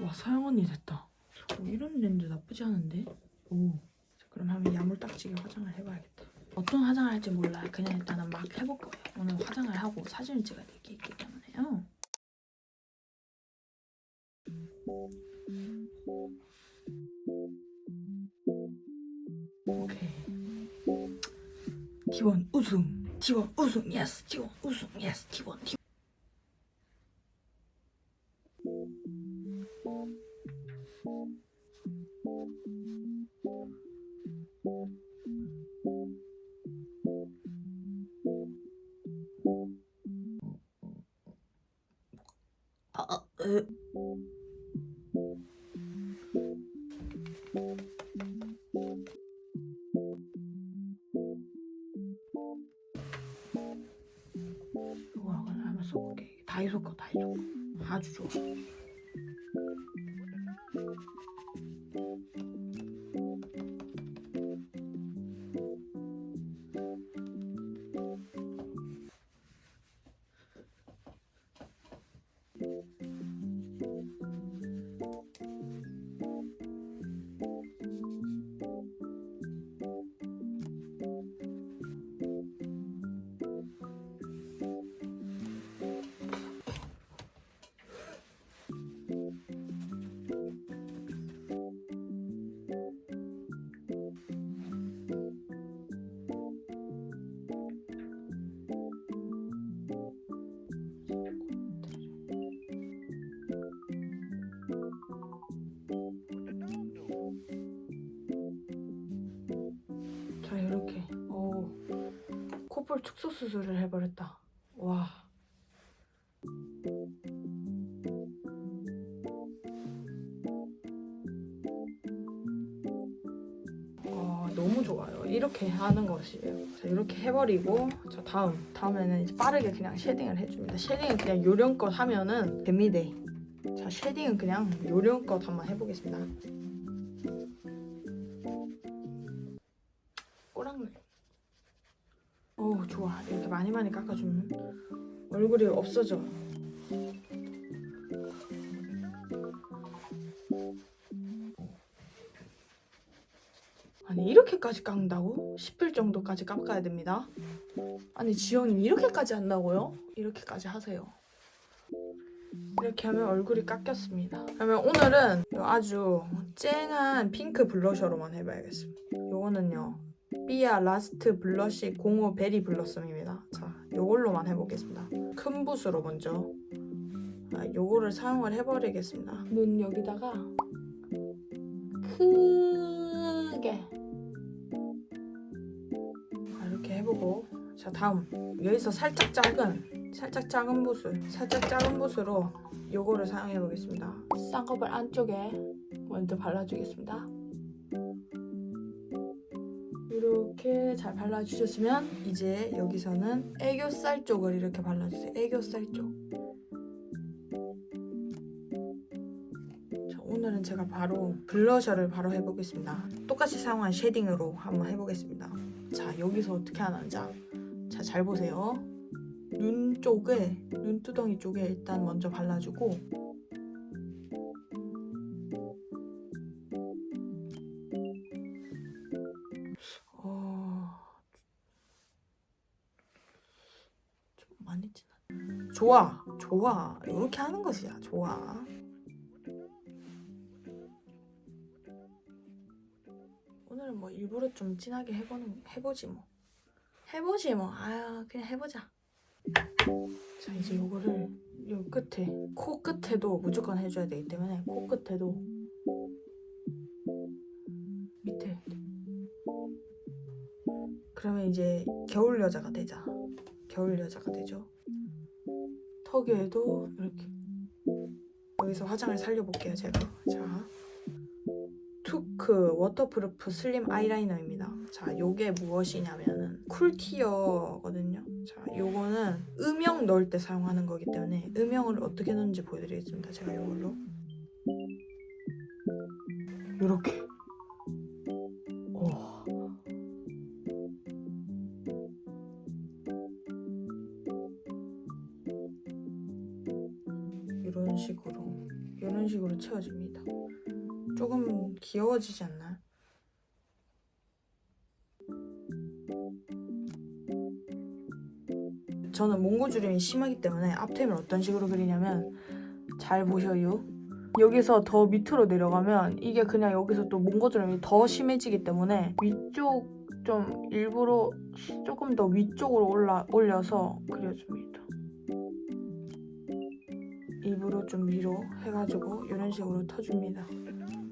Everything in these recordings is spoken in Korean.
와 서영 언니 됐다. 오, 이런 렌즈 나쁘지 않은데? 오. 자, 그럼 한번 야물딱지게 화장을 해봐야겠다. 어떤 화장을 할지 몰라요. 그냥 일단은 막 해볼 거예요. 오늘 화장을 하고 사진을 찍어야 될 게 있기 때문에요. 오케이. T1 우승. T1 우승. 예스. T1 우승. 예스. T1 T1. 다이소 거, 다이소 거. 아주 좋아. 코볼 축소 수술을 해버렸다. 와. 아, 너무 좋아요. 이렇게 하는 것이에요. 자 이렇게 해버리고 자 다음 다음에는 이제 빠르게 그냥 쉐딩을 해줍니다. 쉐딩은 그냥 요령껏 하면은 됩니다 자 쉐딩은 그냥 요령껏 한번 해보겠습니다 좋아. 이렇게 많이 많이 깎아주면 얼굴이 없어져. 아니 이렇게까지 깎는다고? 10일 정도까지 깎아야 됩니다. 아니 지연님 이렇게까지 한다고요? 이렇게까지 하세요. 이렇게 하면 얼굴이 깎였습니다. 그러면 오늘은 요 아주 쨍한 핑크 블러셔로만 해봐야겠습니다. 요거는요 삐아 라스트 블러쉬 05 베리 블러썸입니다. 자, 요걸로만 해보겠습니다. 큰 붓으로 먼저 아, 요거를 사용을 해버리겠습니다. 눈 여기다가 크게 아, 이렇게 해보고 자 다음 여기서 살짝 작은 살짝 작은 붓을 살짝 작은 붓으로 요거를 사용해 보겠습니다. 쌍꺼풀 안쪽에 먼저 발라주겠습니다. 이렇게 잘 발라주셨으면 이제 여기서는 애교살 쪽을 이렇게 발라주세요. 애교살 쪽. 자, 오늘은 제가 바로 블러셔를 바로 해보겠습니다. 똑같이 사용한 쉐딩으로 한번 해보겠습니다. 자, 여기서 어떻게 하는지. 자, 잘 보세요. 눈 쪽에, 눈두덩이 쪽에 일단 먼저 발라주고 많이 진한. 좋아, 좋아. 이렇게 하는 것이야, 좋아. 오늘은 뭐 일부러 좀 진하게 해보는 해보지 뭐. 해보지 뭐. 아유, 그냥 해보자. 자 이제 요거를 요 끝에 코 끝에도 무조건 해줘야 되기 때문에 코 끝에도 밑에 그러면 이제 겨울 여자가 되자. 겨울 여자가 되죠. 턱에도 이렇게 여기서 화장을 살려볼게요 제가. 자, 투크 워터프루프 슬림 아이라이너입니다. 자, 요게 무엇이냐면은 쿨티어거든요. 자, 요거는 음영 넣을 때 사용하는 거기 때문에 음영을 어떻게 넣는지 보여드리겠습니다. 제가 요걸로 요렇게. 식으로 이런 식으로 채워줍니다. 조금 귀여워지지 않나요? 저는 몽고주름이 심하기 때문에 앞템을 어떤 식으로 그리냐면 잘 보셔요. 여기서 더 밑으로 내려가면 이게 그냥 여기서 또 몽고주름이 더 심해지기 때문에 위쪽 좀 일부러 조금 더 위쪽으로 올라 올려서 그려줍니다. 일부러 좀 위로 해가지고 이런 식으로 터줍니다.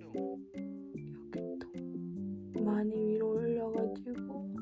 여기 또 많이 위로 올려가지고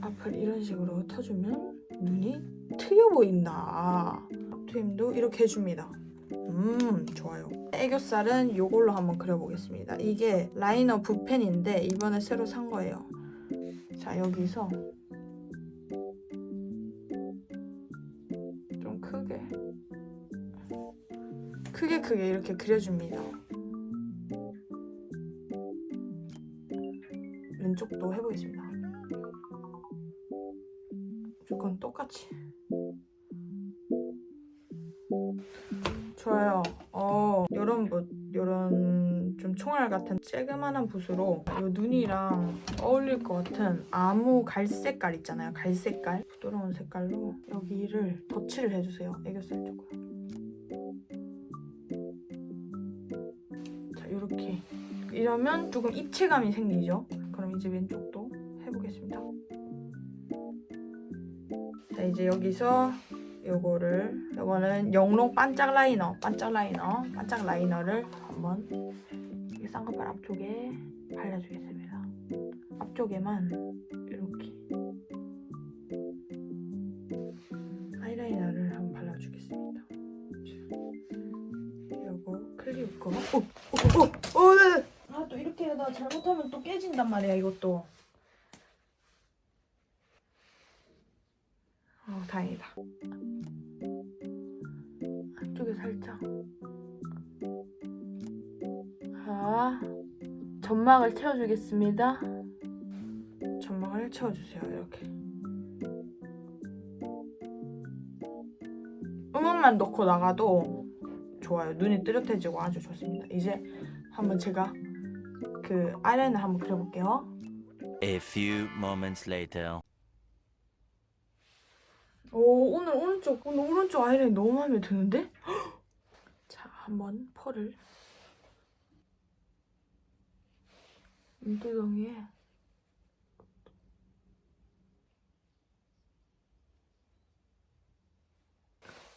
앞을 이런 식으로 터주면 눈이 트여 보인다. 앞트임도 이렇게 해줍니다. 음 좋아요. 애교살은 이걸로 한번 그려보겠습니다. 이게 라이너 붓펜인데 이번에 새로 산 거예요. 자 여기서 크게 크게 이렇게 그려줍니다. 왼쪽도 해보겠습니다. 무조건 똑같이. 좋아요. 어, 요런 붓, 요런 좀 총알 같은 쬐그만한 붓으로 요 눈이랑 어울릴 것 같은 아무 갈색깔 있잖아요. 갈색깔. 부드러운 색깔로 여기를 덧칠을 해주세요. 애교살 쪽으로. 자, 요렇게. 이러면 조금 입체감이 생기죠? 그럼 이제 왼쪽도 해보겠습니다. 자, 이제 여기서 요거를 요거는 영롱 반짝 라이너 반짝 라이너 반짝 라이너를 한번 이 쌍꺼풀 앞쪽에 발라주겠습니다 앞쪽에만 오! 오! 오! 오! 네! 아 또 이렇게 하다 잘못하면 또 깨진단 말이야 이것도 어 다행이다 안쪽에 살짝 자 점막을 채워주겠습니다 점막을 채워주세요 이렇게 음악만 넣고 나가도 좋아요. 눈이 뜨뜻해지고 아주 좋습니다. 이제 한번 제가 그 아이라인을 한번 그려볼게요. A few moments later. 오 오늘 오른쪽 오늘 오른쪽 아이라인 너무 마음에 드는데? 자 한번 펄을. 눈두덩이에.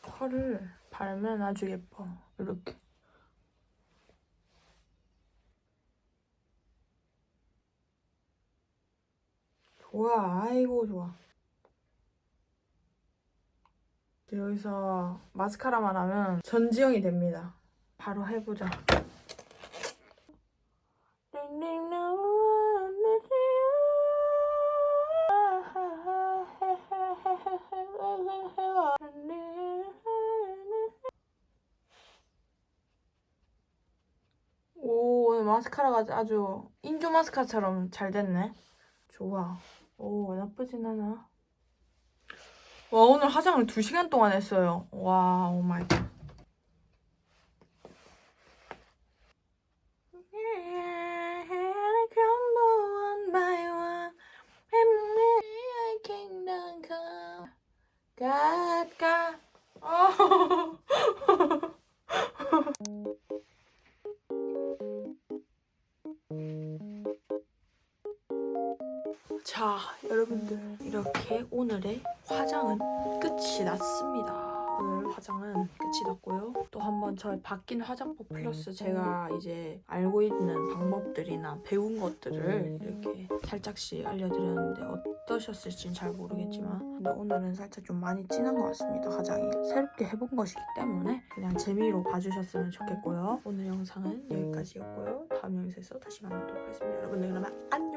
펄을 바르면 아주 예뻐 이렇게 좋아 아이고 좋아 여기서 마스카라만 하면 전지형이 됩니다. 바로 해보자. 오, 오늘 마스카라가 아주 인조 마스카라처럼 잘 됐네. 좋아. 오, 나쁘진 않아. 와 오늘 화장을 2시간 동안 했어요. 와 오 마이 갓. 오늘의 화장은 끝이 났습니다. 오늘 화장은 끝이 났고요. 또 한번 저의 바뀐 화장법 플러스 제가 이제 알고 있는 방법들이나 배운 것들을 이렇게 살짝씩 알려드렸는데 어떠셨을지는 잘 모르겠지만 근데 오늘은 살짝 좀 많이 진한 것 같습니다. 화장이 새롭게 해본 것이기 때문에 그냥 재미로 봐주셨으면 좋겠고요. 오늘 영상은 여기까지였고요. 다음 영상에서 다시 만나도록 하겠습니다. 여러분들 그러면 안녕.